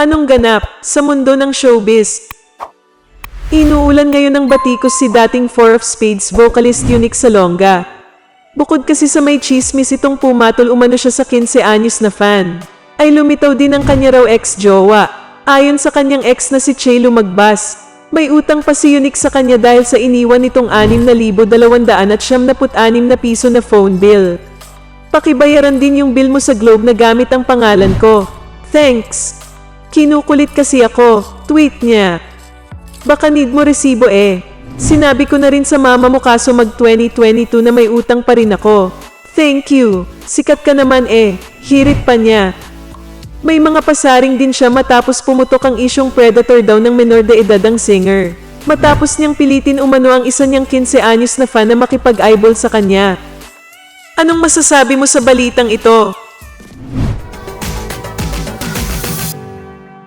Anong ganap sa mundo ng showbiz? Inuulan ngayon ng batikos si dating Four of Spades vocalist Unique Salonga. Bukod kasi sa may chismis itong pumatol umano siya sa 15 anyos na fan, ay lumitaw din ang kanya raw ex-jowa. Ayon sa kanyang ex na si Che Lumagbas, may utang pa si Unique sa kanya dahil sa iniwan nitong 6,200 at 76 na piso na phone bill. Pakibayaran din yung bill mo sa Globe na gamit ang pangalan ko. Thanks. Kinukulit kasi ako. Tweet niya. Baka need mo resibo eh. Sinabi ko na rin sa mama mo kaso mag 2022 na may utang pa rin ako. Thank you. Sikat ka naman eh. Hirit pa niya. May mga pasaring din siya matapos pumutok ang isyong predator daw ng menor de edad ang singer. Matapos niyang pilitin umano ang isa niyang 15 anyos na fan na makipag-eyeball sa kanya. Anong masasabi mo sa balitang ito?